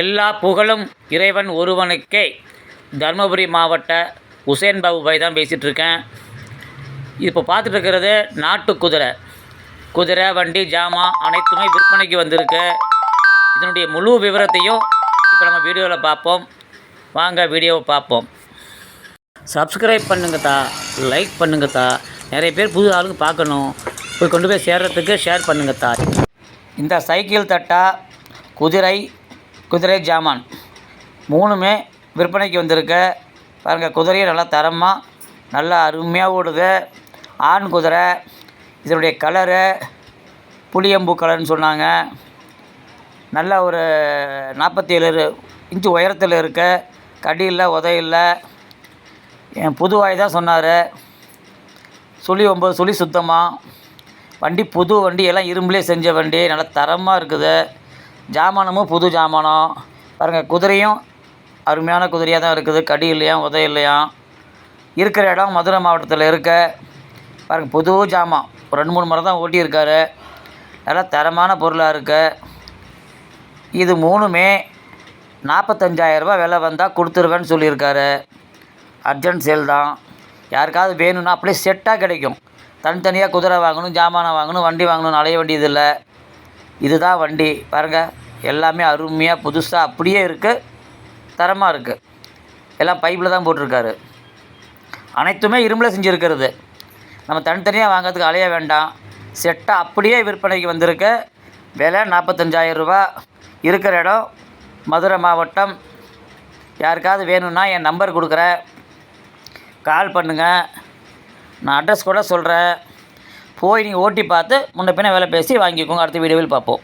எல்லா புகழும் இறைவன் ஒருவனுக்கே. தருமபுரி மாவட்ட உசேன் பாபு பாய் தான் பேசிகிட்ருக்கேன் இப்போ பார்த்துட்டு இருக்கிறது நாட்டு குதிரை. குதிரை வண்டி ஜாமான் அனைத்துமே விற்பனைக்கு வந்திருக்கு. இதனுடைய முழு விவரத்தையும் இப்போ நம்ம வீடியோவில் பார்ப்போம். வாங்க வீடியோவை பார்ப்போம். சப்ஸ்கிரைப் பண்ணுங்கத்தா லைக் பண்ணுங்கத்தா. நிறைய பேர் புது ஆளுங்க பார்க்கணும். போய் கொண்டு போய் சேர்கிறதுக்கு ஷேர் பண்ணுங்கத்தா. இந்த சைக்கிள் தட்டா குதிரை குதிரை ஜாமான். மூணுமே விற்பனைக்கு வந்திருக்கு. பாருங்கள் குதிரையும் நல்லா தரமாக நல்லா அருமையாக ஓடுது. ஆண் குதிரை இதனுடைய கலரு புளியம்பூ கலர்னு சொன்னாங்க. நல்ல ஒரு நாற்பத்தி ஏழு இன்ச்சு உயரத்தில் இருக்க. கடி இல்லை உதையில்லை. என் புதுவாய் தான் சொன்னார். சுழி ஒம்பது சுழி சுத்தமாக வண்டி புது வண்டி எல்லாம் இரும்புலே செஞ்ச வண்டி. நல்லா தரமாக இருக்குது. ஜாமானமும் புது ஜாமானம். பாருங்கள் குதிரையும் அருமையான குதிரையாக தான் இருக்குது. கடி இல்லையா உதை இல்லையா? இருக்கிற இடம் மதுரை மாவட்டத்தில் இருக்க. பாருங்கள் புது ஜாமான். ஒரு ரெண்டு மூணு முறை தான் ஓட்டியிருக்காரு. நல்லா தரமான பொருளாக இருக்கு. இது மூணுமே நாற்பத்தஞ்சாயிரரூபா விலை வந்தால் கொடுத்துருவேன்னு சொல்லியிருக்காரு. அர்ஜென்ட் சேல் தான். யாருக்காவது வேணும்னா அப்படியே செட்டாக கிடைக்கும். தனித்தனியாக குதிரை வாங்கணும் ஜாமானை வாங்கணும் வண்டி வாங்கணும் அலைய வேண்டியதில்லை. இதுதான் வண்டி. பாருங்கள் எல்லாமே அருமையாக புதுசாக அப்படியே இருக்குது தரமாக இருக்குது எல்லாம் பைப்பில் தான் போட்டிருக்காரு. அனைத்துமே இரும்பில் செஞ்சுருக்கிறது. நம்ம தனித்தனியாக வாங்கிறதுக்கு அலைய வேண்டாம். செட்டாக அப்படியே விற்பனைக்கு வந்திருக்கு. விலை நாற்பத்தஞ்சாயிரம் ரூபா. இருக்கிற இடம் மதுரை மாவட்டம். யாருக்காவது வேணும்னா என் நம்பர் கொடுக்குறேன். கால் பண்ணுங்கள் நான் அட்ரஸ் கூட சொல்கிறேன் போய் நீங்கள் ஓட்டி பார்த்து முன்ன பின்ன வேலை பேசி வாங்கிக்கோங்க. அடுத்த வீடியோவில் பார்ப்போம்.